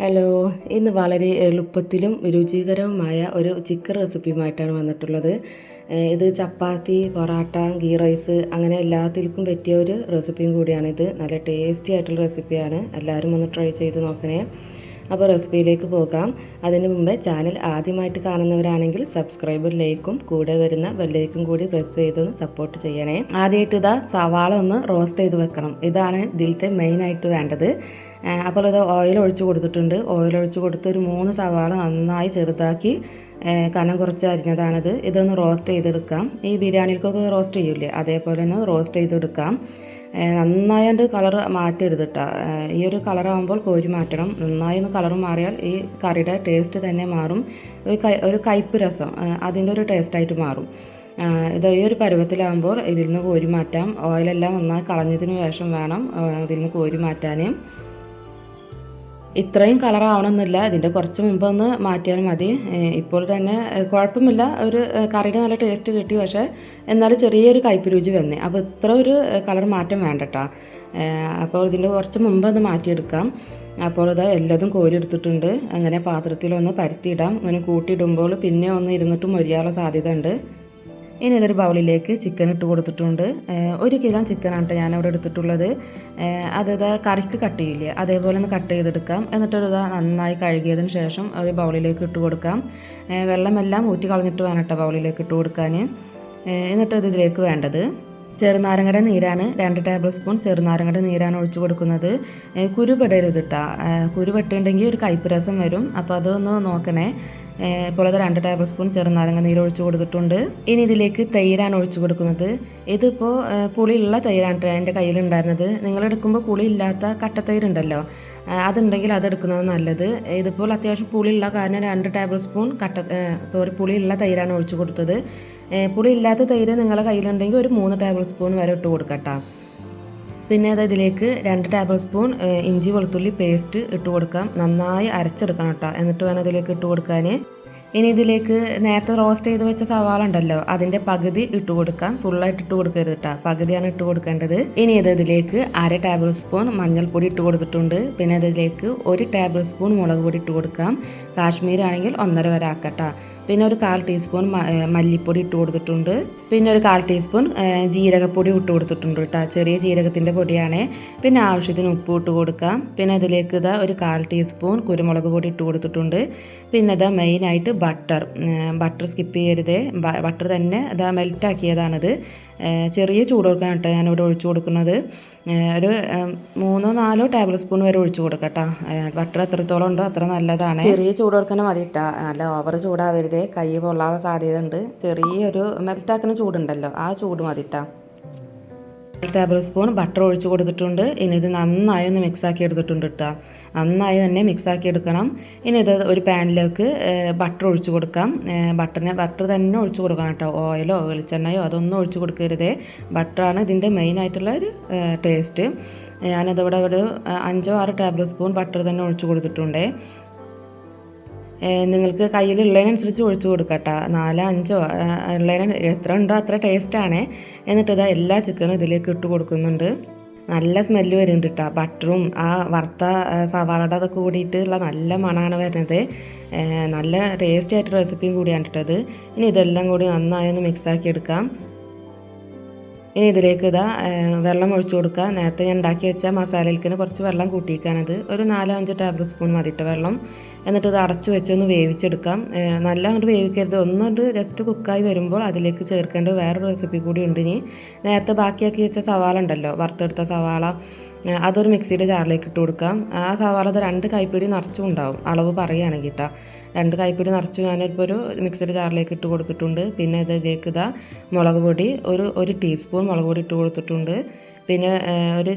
Hello ഇന്ന് വളരെ എളുപ്പത്തിലും രുചികരവുമായ ഒരു ചിക്കൻ റെസിപ്പിയുമായിട്ടാണ് വന്നിട്ടുള്ളത്. ഇത് ചപ്പാത്തി പൊറാട്ട ഗീ റൈസ് അങ്ങനെ എല്ലാത്തിലും പറ്റിയ ഒരു റെസിപ്പിയും കൂടിയാണിത് നല്ല ടേസ്റ്റി ആയിട്ടുള്ള റെസിപ്പിയാണ് എല്ലാവരും ഒന്ന് ട്രൈ ചെയ്ത് നോക്കണേ. അപ്പോൾ റെസിപ്പിയിലേക്ക് പോകാം. അതിന് മുമ്പ് ചാനൽ ആദ്യമായിട്ട് കാണുന്നവരാണെങ്കിൽ സബ്സ്ക്രൈബർ ലൈക്കും കൂടെ വരുന്ന ബെല്ലൈക്കും കൂടി പ്രസ് ചെയ്തൊന്ന് സപ്പോർട്ട് ചെയ്യണേ. ആദ്യമായിട്ട് ഇതാ സവാള ഒന്ന് റോസ്റ്റ് ചെയ്ത് വെക്കണം. ഇതാണ് ഇതിലത്തെ മെയിനായിട്ട് വേണ്ടത്. അപ്പോൾ ഇത് ഓയിൽ ഒഴിച്ച് കൊടുത്തിട്ടുണ്ട്. ഓയിൽ ഒഴിച്ച് കൊടുത്ത് ഒരു മൂന്ന് സവാള നന്നായി ചെറുതാക്കി കനം കുറച്ച് അരിഞ്ഞതാണിത്. ഇതൊന്ന് റോസ്റ്റ് ചെയ്തെടുക്കാം. ഈ ബിരിയാണിക്കൊക്കെ റോസ്റ്റ് ചെയ്യൂലേ? അതേപോലെ തന്നെ റോസ്റ്റ് ചെയ്തെടുക്കാം. നന്നായിട്ട് കളർ മാറ്റരുത് കേട്ടോ ഈ ഒരു കളറാകുമ്പോൾ കോരി മാറ്റണം. നന്നായി ഒന്ന് കളർ മാറിയാൽ ഈ കറിയുടെ ടേസ്റ്റ് തന്നെ മാറും. ഒരു കൈ ഒരു കയ്പ്പ് രസം അതിന്റെ ഒരു ടേസ്റ്റായിട്ട് മാറും. ഇത് ഈ ഒരു പരുവത്തിലാകുമ്പോൾ ഇതിൽ നിന്ന് കോരി മാറ്റാം. ഓയിലെല്ലാം നന്നായി കളഞ്ഞതിന് ശേഷം വേണം ഇതിൽ നിന്ന് കോരി മാറ്റാൻ. ഇത്രയും കളർ ആവണമെന്നില്ല. ഇതിന്റെ കുറച്ച് മുമ്പ് ഒന്ന് മാറ്റിയാൽ മതി. ഇപ്പോൾ തന്നെ കുഴപ്പമില്ല. ഒരു കറിയുടെ നല്ല ടേസ്റ്റ് കിട്ടി. പക്ഷേ എന്നാലും ചെറിയൊരു കയ്പ് രുചി വന്നേ. അപ്പോൾ ഇത്ര ഒരു കളർ മാറ്റം വേണ്ട അപ്പോൾ ഇതിന്റെ കുറച്ച് മുമ്പ് ഒന്ന് മാറ്റിയെടുക്കാം. അപ്പോൾ ഇത് എല്ലാതും കോരി എടുത്തിട്ടുണ്ട്. അങ്ങനെ പാത്രത്തിലൊന്ന് പരത്തിയിടാം. അങ്ങനെ കൂട്ടിയിടുമ്പോൾ പിന്നെ ഒന്ന് ഇരുന്നിട്ട് മൊരിയാനുള്ള സാധ്യത ഉണ്ട് ഇനി ഇതൊരു ബൗളിലേക്ക് ചിക്കൻ ഇട്ട് കൊടുത്തിട്ടുണ്ട്. ഒരു കിലോ ചിക്കനാണ് കേട്ടോ ഞാനവിടെ എടുത്തിട്ടുള്ളത്. അതായത് അത് കറിക്ക് കട്ട് ചെയ്യില്ലേ? അതേപോലെ ഒന്ന് കട്ട് ചെയ്തെടുക്കാം. എന്നിട്ടൊരു ഇതാ നന്നായി കഴുകിയതിന് ശേഷം ഒരു ബൗളിലേക്ക് ഇട്ട് കൊടുക്കാം. വെള്ളമെല്ലാം ഊറ്റി കളഞ്ഞിട്ട് വേണം കേട്ടോ ബൗളിലേക്ക് ഇട്ട് കൊടുക്കാൻ. എന്നിട്ട് ഇത് ഇതിലേക്ക് വേണ്ടത് ചെറുനാരങ്ങയുടെ നീരാണ്. രണ്ട് ടേബിൾ സ്പൂൺ ചെറുനാരങ്ങയുടെ നീരാണ് ഒഴിച്ചു കൊടുക്കുന്നത്. കുരുപെടരുത് കുരു പെടരുത് കേട്ടോ കുരു പെട്ടുണ്ടെങ്കിൽ ഒരു കയ്പ്പ് രസം വരും. അപ്പോൾ അതൊന്ന് നോക്കണേ. അത് രണ്ട് ടേബിൾ സ്പൂൺ ചെറുനാരങ്ങ നീര് ഒഴിച്ച് കൊടുത്തിട്ടുണ്ട്. ഇനി ഇതിലേക്ക് തൈരാണ് ഒഴിച്ചു കൊടുക്കുന്നത്. ഇതിപ്പോൾ പുളിയുള്ള തൈരാണ് എന്റെ കയ്യിലുണ്ടായിരുന്നത്. നിങ്ങൾ എടുക്കുമ്പോൾ പുളി ഇല്ലാത്ത കട്ടത്തൈരുണ്ടല്ലോ അതുണ്ടെങ്കിൽ അതെടുക്കുന്നത് നല്ലത്. ഇതിപ്പോൾ അത്യാവശ്യം പുളിയുള്ള കാരണം രണ്ട് ടേബിൾ സ്പൂൺ കട്ട സോറി പുളിയുള്ള തൈരാണ് ഒഴിച്ചു കൊടുത്തത്. പുളിയില്ലാത്ത തൈര് നിങ്ങളുടെ കയ്യിലുണ്ടെങ്കിൽ ഒരു മൂന്ന് ടേബിൾ സ്പൂൺ വരെ ഇട്ട് കൊടുക്കട്ടോ. പിന്നെ അത് ഇതിലേക്ക് രണ്ട് ടേബിൾ സ്പൂൺ ഇഞ്ചി വെളുത്തുള്ളി പേസ്റ്റ് ഇട്ട് കൊടുക്കാം. നന്നായി അരച്ചെടുക്കണം കേട്ടോ എന്നിട്ട് വേണം ഇതിലേക്ക് ഇട്ട് കൊടുക്കാൻ ഇനി ഇതിലേക്ക് നേരത്തെ റോസ്റ്റ് ചെയ്ത് വെച്ച സവാള ഉണ്ടല്ലോ അതിന്റെ പകുതി ഇട്ട് കൊടുക്കാം. ഫുള്ളായിട്ട് ഇട്ട് കൊടുക്കരുത് കേട്ടോ പകുതിയാണ് ഇട്ട് കൊടുക്കേണ്ടത്. ഇനി ഇത് ഇതിലേക്ക് അര ടേബിൾ സ്പൂൺ മഞ്ഞൾപ്പൊടി ഇട്ട് കൊടുത്തിട്ടുണ്ട്. പിന്നെ ഇതിലേക്ക് ഒരു ടേബിൾ സ്പൂൺ മുളക് പൊടി ഇട്ട് കൊടുക്കാം. കാശ്മീർ ആണെങ്കിൽ ഒന്നര വരെ ആക്കട്ടോ പിന്നെ ഒരു കാൽ ടീസ്പൂൺ മല്ലിപ്പൊടി ഇട്ട് കൊടുത്തിട്ടുണ്ട്. പിന്നെ ഒരു കാൽ ടീസ്പൂൺ ജീരകപ്പൊടി ഇട്ട് കൊടുത്തിട്ടുണ്ട് കേട്ടോ ചെറിയ ജീരകത്തിന്റെ പൊടിയാണ്. പിന്നെ ആവശ്യത്തിന് ഉപ്പ് ഇട്ട് കൊടുക്കാം. പിന്നെ അതിലേക്ക് ഇതാ ഒരു കാൽ ടീസ്പൂൺ കുരുമുളക് പൊടി ഇട്ട് കൊടുത്തിട്ടുണ്ട്. പിന്നെ ഇതാ മെയിനായിട്ട് ബട്ടർ ബട്ടർ സ്കിപ്പ് ചെയ്യരുത്. ബട്ടർ തന്നെ അതാ മെൽറ്റാക്കിയതാണിത് ചെറിയ ചൂടോർക്കാണ് കേട്ടോ ഞാനിവിടെ ഒഴിച്ചു കൊടുക്കുന്നത്. ഒരു മൂന്നോ നാലോ ടേബിൾ സ്പൂൺ വരെ ഒഴിച്ചു കൊടുക്കട്ടോ ബട്ടർ എത്രത്തോളം ഉണ്ടോ അത്ര നല്ലതാണ്. ചെറിയ ചൂടോർക്കനെ മതി ഇട്ടാ നല്ല ഓവർ ചൂടാവരുത്. കൈ പൊള്ളാനുള്ള സാധ്യത ഉണ്ട് ചെറിയൊരു മെൽറ്റാക്കുന്ന ചൂടുണ്ടല്ലോ. ആ ചൂട് മതി ഇട്ടാ ടേബിൾ സ്പൂൺ ബട്ടർ ഒഴിച്ച് കൊടുത്തിട്ടുണ്ട്. ഇനി ഇത് നന്നായി ഒന്ന് മിക്സാക്കി എടുത്തിട്ടുണ്ട് കേട്ടോ നന്നായി തന്നെ മിക്സാക്കി എടുക്കണം. ഇനി ഇത് ഒരു പാനിലേക്ക് ബട്ടർ ഒഴിച്ച് കൊടുക്കാം. ബട്ടറിനെ ബട്ടർ തന്നെ ഒഴിച്ച് കൊടുക്കണം കേട്ടോ ഓയിലോ വെളിച്ചെണ്ണയോ അതൊന്നും ഒഴിച്ച് കൊടുക്കരുതേ. ബട്ടറാണ് ഇതിന്റെ മെയിൻ ആയിട്ടുള്ള ഒരു ടേസ്റ്റ് ഞാനതിവിടെ ഒരു അഞ്ചോ ആറ് ടേബിൾ സ്പൂൺ ബട്ടർ തന്നെ ഒഴിച്ച് കൊടുത്തിട്ടുണ്ട്. നിങ്ങൾക്ക് കയ്യിലുള്ളതിനനുസരിച്ച് ഒഴിച്ചു കൊടുക്കട്ടോ. നാലോ അഞ്ചോ ഉള്ളതിന് എത്ര ഉണ്ടോ അത്ര ടേസ്റ്റാണ് എന്നിട്ട് ഇതാ എല്ലാ ചിക്കനും ഇതിലേക്ക് ഇട്ട് കൊടുക്കുന്നുണ്ട്. നല്ല സ്മെല്ല് വരുന്നുണ്ട് കേട്ടോ ബട്ടറും ആ വറുത്ത സവാളയുടെ അതൊക്കെ കൂടിയിട്ടുള്ള നല്ല മണമാണ് വരുന്നത്. നല്ല ടേസ്റ്റി ആയിട്ടുള്ള റെസിപ്പിയും കൂടിയാണ് കേട്ടത് ഇനി ഇതെല്ലാം കൂടി നന്നായി ഒന്ന് മിക്സാക്കി എടുക്കാം. ഇനി ഇതിലേക്ക് ഇതാ വെള്ളം ഒഴിച്ചു കൊടുക്കുക. നേരത്തെ ഞാൻ ഉണ്ടാക്കി വെച്ച മസാലയിലേക്ക് കുറച്ച് വെള്ളം കൂട്ടിയിക്കാനത് ഒരു നാലോ അഞ്ച് ടേബിൾ സ്പൂൺ മതിയിട്ട് വെള്ളം. എന്നിട്ട് ഇത് അടച്ചു വെച്ചൊന്ന് വേവിച്ചെടുക്കാം. നല്ല അങ്ങോട്ട് വേവിക്കരുത്. ഒന്നുകൊണ്ട് ജസ്റ്റ് കുക്കായി വരുമ്പോൾ അതിലേക്ക് ചേർക്കേണ്ട വേറൊരു റെസിപ്പി കൂടി ഉണ്ട് ഇനി. നേരത്തെ ബാക്കിയാക്കി വെച്ച സവാള ഉണ്ടല്ലോ വറുത്തെടുത്ത സവാള അതൊരു മിക്സിയുടെ ജാറിലേക്ക് ഇട്ട് കൊടുക്കാം. ആ സവാള അത് രണ്ട് കൈപ്പിടി നിറച്ചും ഉണ്ടാവും. അളവ് പറയുകയാണെങ്കിൽ കേട്ടോ. രണ്ട് കൈപ്പിടി നിറച്ച് ഞാനിപ്പോൾ ഒരു മിക്സിയുടെ ജാറിലേക്ക് ഇട്ട് കൊടുത്തിട്ടുണ്ട്. പിന്നെ ഇതിലേക്ക് ഇതാ മുളക് പൊടി ഒരു ഒരു ടീസ്പൂൺ മുളക് പൊടി ഇട്ട് കൊടുത്തിട്ടുണ്ട്. പിന്നെ ഒരു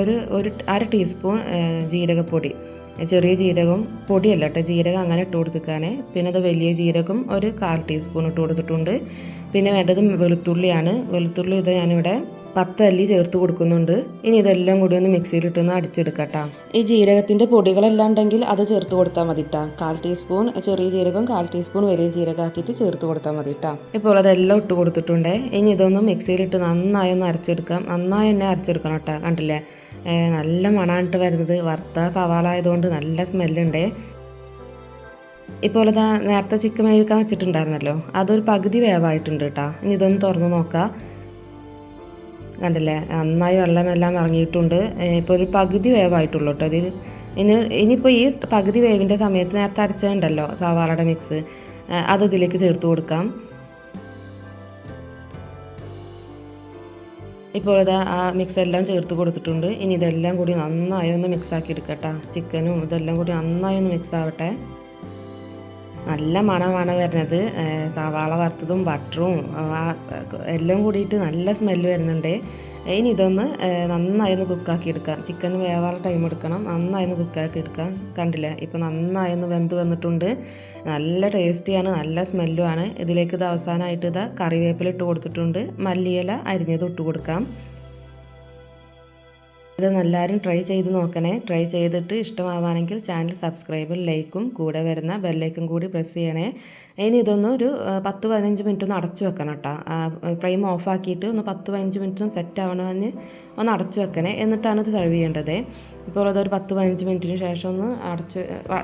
ഒരു ഒരു അര ടീസ്പൂൺ ജീരകപ്പൊടി ചെറിയ ജീരകം പൊടിയല്ല കേട്ടോ. ജീരകം അങ്ങനെ ഇട്ട് കൊടുത്തിക്കാനേ. പിന്നെ അത് വലിയ ജീരകം ഒരു കാൽ ടീസ്പൂൺ ഇട്ട് കൊടുത്തിട്ടുണ്ട്. പിന്നെ വേണ്ടത് വെളുത്തുള്ളിയാണ്. വെളുത്തുള്ളി ഇത് ഞാനിവിടെ പത്ത് അല്ലി ചേർത്ത് കൊടുക്കുന്നുണ്ട്. ഇനി ഇതെല്ലാം കൂടി ഒന്ന് മിക്സിയിലിട്ടൊന്ന് അടിച്ചെടുക്കട്ടാ. ഈ ജീരകത്തിന്റെ പൊടികളെല്ലാം ഉണ്ടെങ്കിൽ അത് ചേർത്ത് കൊടുത്താൽ മതി ഇട്ടാ കാൽ ടീസ്പൂൺ ചെറിയ ജീരകം കാൽ ടീസ്പൂൺ വലിയ ജീരകം ആക്കിയിട്ട് ചേർത്ത് കൊടുത്താൽ മതി ഇട്ടാ ഇപ്പോൾ അതെല്ലാം ഇട്ട് കൊടുത്തിട്ടുണ്ട്. ഇനി ഇതൊന്ന് മിക്സിയിലിട്ട് നന്നായി ഒന്ന് അരച്ചെടുക്കാം. നന്നായി തന്നെ അരച്ചെടുക്കണം കേട്ടോ. കണ്ടില്ലേ? നല്ല മണാണിട്ട് വരുന്നത്. വറുത്ത സവാള ആയതുകൊണ്ട് നല്ല സ്മെല്ലുണ്ട്. ഇപ്പോൾ ഇതാ നേരത്തെ ചിക്കൻ വേവിക്കാൻ വെച്ചിട്ടുണ്ടായിരുന്നല്ലോ. അതൊരു പകുതി വേവായിട്ടുണ്ട് കേട്ടോ. ഇനി ഇതൊന്ന് തുറന്ന് നോക്കാം. കണ്ടില്ലേ? നന്നായി വെള്ളമെല്ലാം ഇറങ്ങിയിട്ടുണ്ട്. ഇപ്പോൾ ഒരു പകുതി വേവായിട്ടുള്ളൂ കേട്ടോ ഇതിൽ ഇനി ഇനിയിപ്പോൾ ഈ പകുതി വേവിന്റെ സമയത്ത് നേരത്തെ അരച്ചതുണ്ടല്ലോ സവാളയുടെ മിക്സ് അത് ഇതിലേക്ക് ചേർത്ത് കൊടുക്കാം. ഇപ്പോൾ ഇത് ആ മിക്സ് എല്ലാം ചേർത്ത് കൊടുത്തിട്ടുണ്ട്. ഇനി ഇതെല്ലാം കൂടി നന്നായി ഒന്ന് മിക്സ് ആക്കി എടുക്കട്ടെ. ചിക്കനും ഇതെല്ലാം കൂടി നന്നായി ഒന്ന് മിക്സ് ആവട്ടെ. നല്ല മണമാണ് വരുന്നത്. സവാള വറുത്തതും ബട്ടറും എല്ലാം കൂടിയിട്ട് നല്ല സ്മെല്ല് വരുന്നുണ്ട്. ഇനി ഇതൊന്ന് നന്നായി ഒന്ന് കുക്കാക്കി എടുക്കാം. ചിക്കൻ വേവാനുള്ള ടൈം എടുക്കണം. നന്നായി ഒന്ന് കുക്കാക്കി എടുക്കാം. കണ്ടില്ലേ? ഇപ്പോൾ നന്നായി ഒന്ന് വെന്ത് വന്നിട്ടുണ്ട്. നല്ല ടേസ്റ്റിയാണ് നല്ല സ്മെല്ലുമാണ് ഇതിലേക്ക് ഇത് അവസാനമായിട്ട് ഇതാ കറിവേപ്പില ഇട്ട് കൊടുത്തിട്ടുണ്ട്. മല്ലിയില അരിഞ്ഞത് ഇട്ട് കൊടുക്കാം. ഇത് എല്ലാവരും ട്രൈ ചെയ്ത് നോക്കണേ. ട്രൈ ചെയ്തിട്ട് ഇഷ്ടമാവാണെങ്കിൽ ചാനൽ സബ്സ്ക്രൈബും ലൈക്കും കൂടെ വരുന്ന ബെല്ലൈക്കും കൂടി പ്രസ് ചെയ്യണേ. ഇനി ഇതൊന്ന് ഒരു പത്ത് പതിനഞ്ച് മിനിറ്റ് ഒന്ന് അടച്ചു വെക്കണം കേട്ടോ ഫ്രെയിം ഓഫാക്കിയിട്ട് ഒന്ന് പത്ത് പതിനഞ്ച് മിനിറ്റ് സെറ്റ് ആവണമെന്ന് ഒന്ന് അടച്ചു വെക്കണേ. എന്നിട്ടാണ് ഇത് സെർവ് ചെയ്യേണ്ടത്. ഇപ്പോൾ അതൊരു പത്ത് പതിനഞ്ച് മിനിറ്റിന് ശേഷം ഒന്ന് അടച്ച്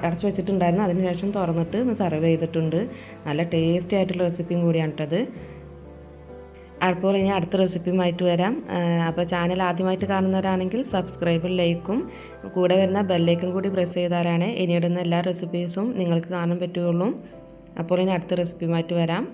അടച്ചു വെച്ചിട്ടുണ്ടായിരുന്നു. അതിന് ശേഷം തുറന്നിട്ട് ഒന്ന് സെർവ് ചെയ്തിട്ടുണ്ട്. നല്ല ടേസ്റ്റി ആയിട്ടുള്ള റെസിപ്പിയും കൂടിയാണ് കേട്ടത് അപ്പോൾ ഇനി അടുത്ത റെസിപ്പിയുമായിട്ട് വരാം. അപ്പോൾ ചാനൽ ആദ്യമായിട്ട് കാണുന്നവരാണെങ്കിൽ സബ്സ്ക്രൈബ് ലൈക്കും കൂടെ വരുന്ന ബെല്ലൈക്കും കൂടി പ്രസ് ചെയ്താലാണ് ഇനിയിടുന്ന എല്ലാ റെസിപ്പീസും നിങ്ങൾക്ക് കാണാൻ പറ്റുകയുള്ളൂ. അപ്പോൾ ഇനി അടുത്ത റെസിപ്പിയുമായിട്ട് വരാം.